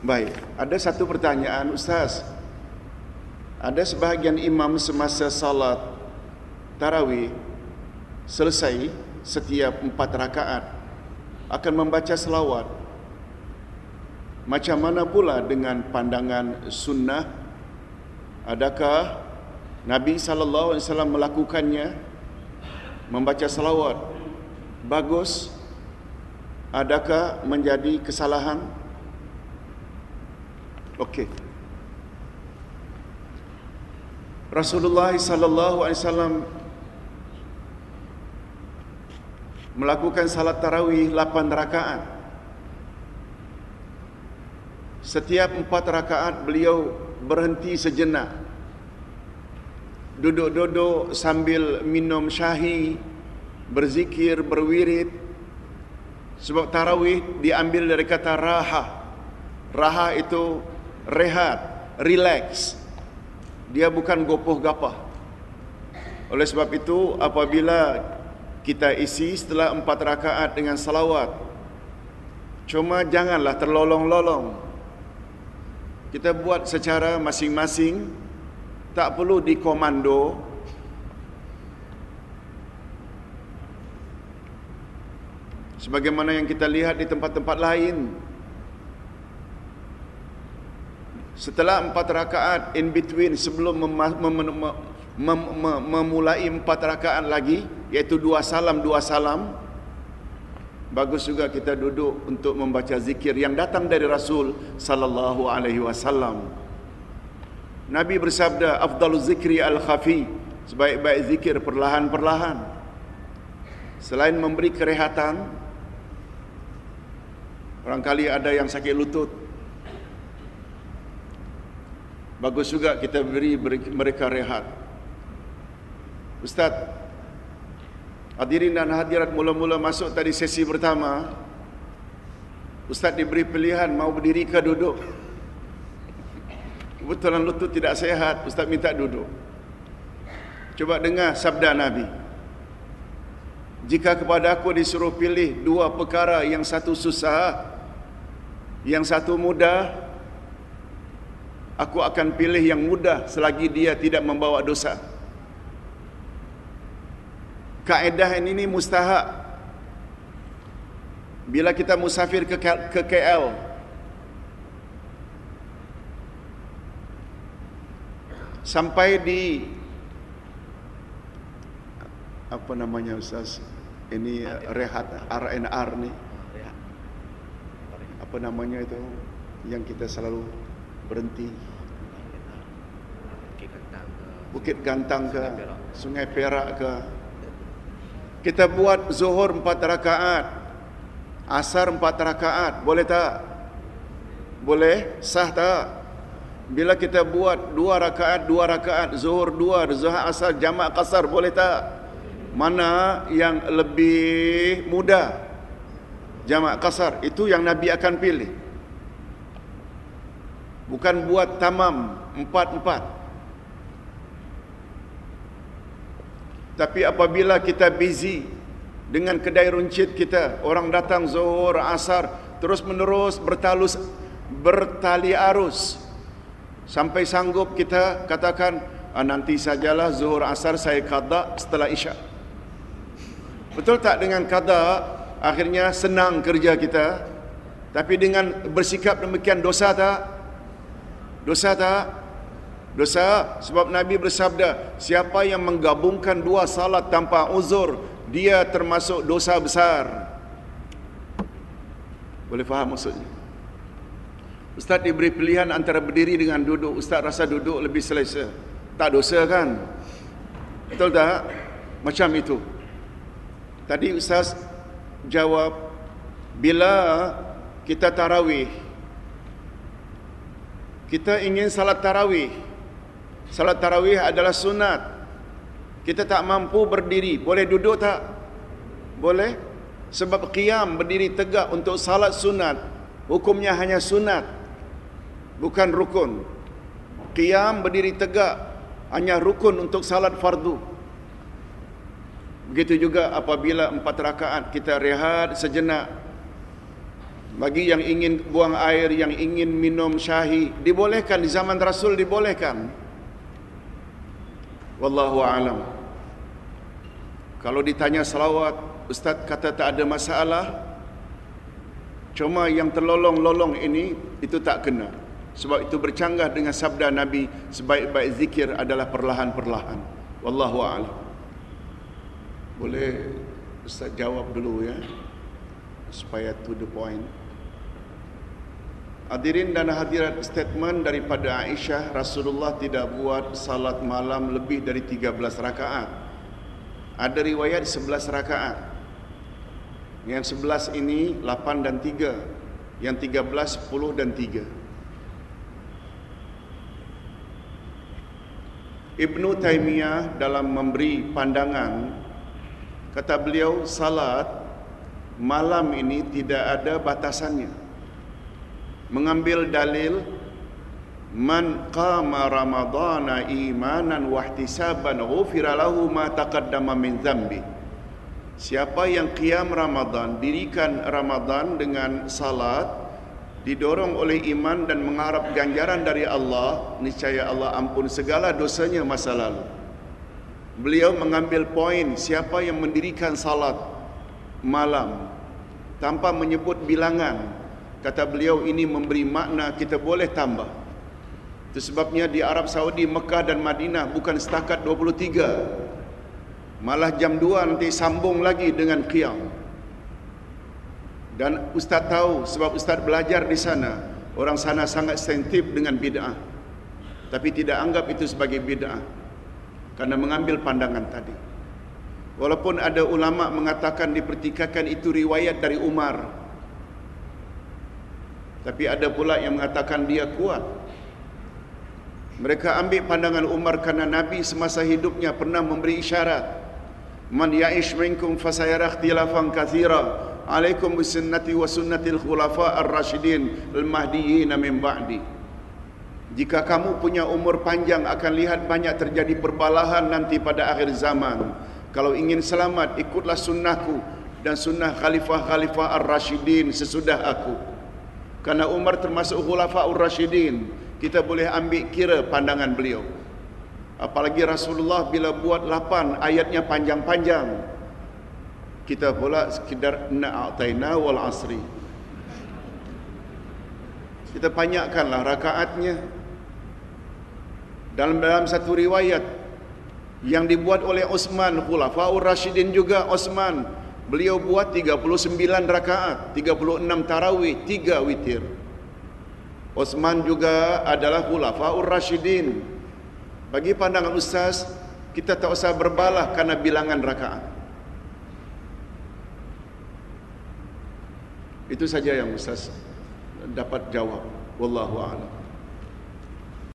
Baik, ada satu pertanyaan Ustaz. Ada sebahagian imam semasa salat tarawih selesai setiap empat rakaat akan membaca selawat. Macam mana pula dengan pandangan sunnah? Adakah Nabi wasallam melakukannya membaca selawat? Bagus. Adakah menjadi kesalahan? Okey. Rasulullah sallallahu alaihi wasallam melakukan salat tarawih 8 rakaat. Setiap 4 rakaat beliau berhenti sejenak. Duduk-duduk sambil minum syahi, berzikir, berwirid. Sebab tarawih diambil dari kata raha. Raha itu rehat, relax dia bukan gopoh gapah. Oleh sebab itu, apabila kita isi setelah empat rakaat dengan salawat, cuma janganlah terlolong-lolong. Kita buat secara masing-masing, tak perlu dikomando. Sebagaimana yang kita lihat di tempat-tempat lain, Setelah empat rakaat in between sebelum mem mem mem mem memulai empat rakaat lagi, iaitu dua salam dua salam, bagus juga kita duduk untuk membaca zikir yang datang dari Rasul sallallahu alaihi wasallam. Nabi bersabda, "Afdalu zikri al-khafi." Sebaik-baik zikir perlahan-perlahan. Selain memberi kerehatan, barangkali ada yang sakit lutut, Bagus juga kita beri mereka rehat. Ustaz, hadirin dan hadirat mula-mula masuk tadi sesi pertama, Ustaz diberi pilihan mau berdiri ke duduk. Kebetulan lutut tidak sehat, Ustaz minta duduk. Coba dengar sabda Nabi. Jika kepada aku disuruh pilih dua perkara yang satu susah, yang satu mudah, aku akan pilih yang mudah selagi dia tidak membawa dosa. Kaedah ini, ini mustahak. Bila kita musafir ke, ke KL, sampai di apa namanya Ustaz? Ini rehat RNR ni. Apa namanya itu yang kita selalu berhenti Bukit Gantang ke Sungai Perak ke. Kita buat zuhur empat rakaat asar empat rakaat. Boleh tak? Boleh? Sah tak? Bila kita buat dua rakaat dua rakaat zuhur dua zuhur asar jamak kasar boleh tak? Mana yang lebih mudah? Jamak kasar itu yang Nabi akan pilih. Bukan buat tamam empat-empat Tapi apabila kita busy dengan kedai runcit kita, orang datang zuhur, asar, terus menerus bertalus bertali arus sampai sanggup kita katakan ah, nanti sajalah zuhur asar saya qada setelah isyak. Betul tak dengan qada akhirnya senang kerja kita? Tapi dengan bersikap demikian dosa tak? Dosa tak? Dosa sebab Nabi bersabda, siapa yang menggabungkan dua salat tanpa uzur, dia termasuk dosa besar. Boleh faham maksudnya? Ustaz diberi pilihan antara berdiri dengan duduk. Ustaz rasa duduk lebih selesa. Tak dosa kan? Betul tak? Macam itu. Tadi Ustaz jawab, bila kita tarawih, kita ingin salat tarawih, Salat tarawih adalah sunat. Kita tak mampu berdiri, boleh duduk tak? Boleh? Sebab qiyam berdiri tegak untuk salat sunat, hukumnya hanya sunat, bukan rukun. Qiyam berdiri tegak hanya rukun untuk salat fardu. Begitu juga apabila empat rakaat kita rehat sejenak. Bagi yang ingin buang air, yang ingin minum syahi, dibolehkan di zaman Rasul dibolehkan. Wallahu alam. Kalau ditanya salawat, ustaz kata tak ada masalah. Cuma yang terlolong-lolong ini itu tak kena. Sebab itu bercanggah dengan sabda Nabi sebaik-baik zikir adalah perlahan-perlahan. Wallahu a'lam. Boleh Ustaz jawab dulu ya. Supaya to the point. Hadirin dan hadirat statement daripada Aisyah Rasulullah tidak buat salat malam lebih dari 13 rakaat. Ada riwayat 11 rakaat. Yang 11 ini 8 dan 3. Yang 13 10 dan 3. Ibnu Taimiyah dalam memberi pandangan kata beliau salat malam ini tidak ada batasannya mengambil dalil man qama ramadhana imanan wa ihtisaban ghufira lahu ma taqaddama min dhanbi. Siapa yang qiyam ramadan dirikan ramadan dengan salat didorong oleh iman dan mengharap ganjaran dari Allah niscaya Allah ampun segala dosanya masa lalu. Beliau mengambil poin siapa yang mendirikan salat malam tanpa menyebut bilangan Kata beliau ini memberi makna kita boleh tambah. Itu sebabnya di Arab Saudi, Mekah dan Madinah bukan setakat 23. Malah jam 2 nanti sambung lagi dengan qiyam. Dan ustaz tahu sebab ustaz belajar di sana, orang sana sangat sensitif dengan bid'ah. Tapi tidak anggap itu sebagai bid'ah. Karena mengambil pandangan tadi. Walaupun ada ulama mengatakan dipertikakan itu riwayat dari Umar tapi ada pula yang mengatakan dia kuat. Mereka ambil pandangan Umar kerana Nabi semasa hidupnya pernah memberi isyarat. Man ya'ish minkum fasayara ikhtilafan kathira. Alaikum bisunnati wa sunnatil khulafa ar-rashidin al-mahdiyyin min ba'di. Jika kamu punya umur panjang akan lihat banyak terjadi perbalahan nanti pada akhir zaman. Kalau ingin selamat ikutlah sunnahku dan sunnah khalifah-khalifah ar-rashidin sesudah aku. Karena Umar termasuk khulafaur rasyidin, kita boleh ambil kira pandangan beliau. Apalagi Rasulullah bila buat lapan ayatnya panjang-panjang. Kita pula sekedar na'ataina wal asri. Kita banyakkanlah rakaatnya. Dalam dalam satu riwayat yang dibuat oleh Osman khulafaur rasyidin juga Osman Beliau buat 39 rakaat, 36 tarawih, 3 witir. Osman juga adalah khulafaur rasyidin. Bagi pandangan ustaz, kita tak usah berbalah karena bilangan rakaat. Itu saja yang ustaz dapat jawab. Wallahu a'lam.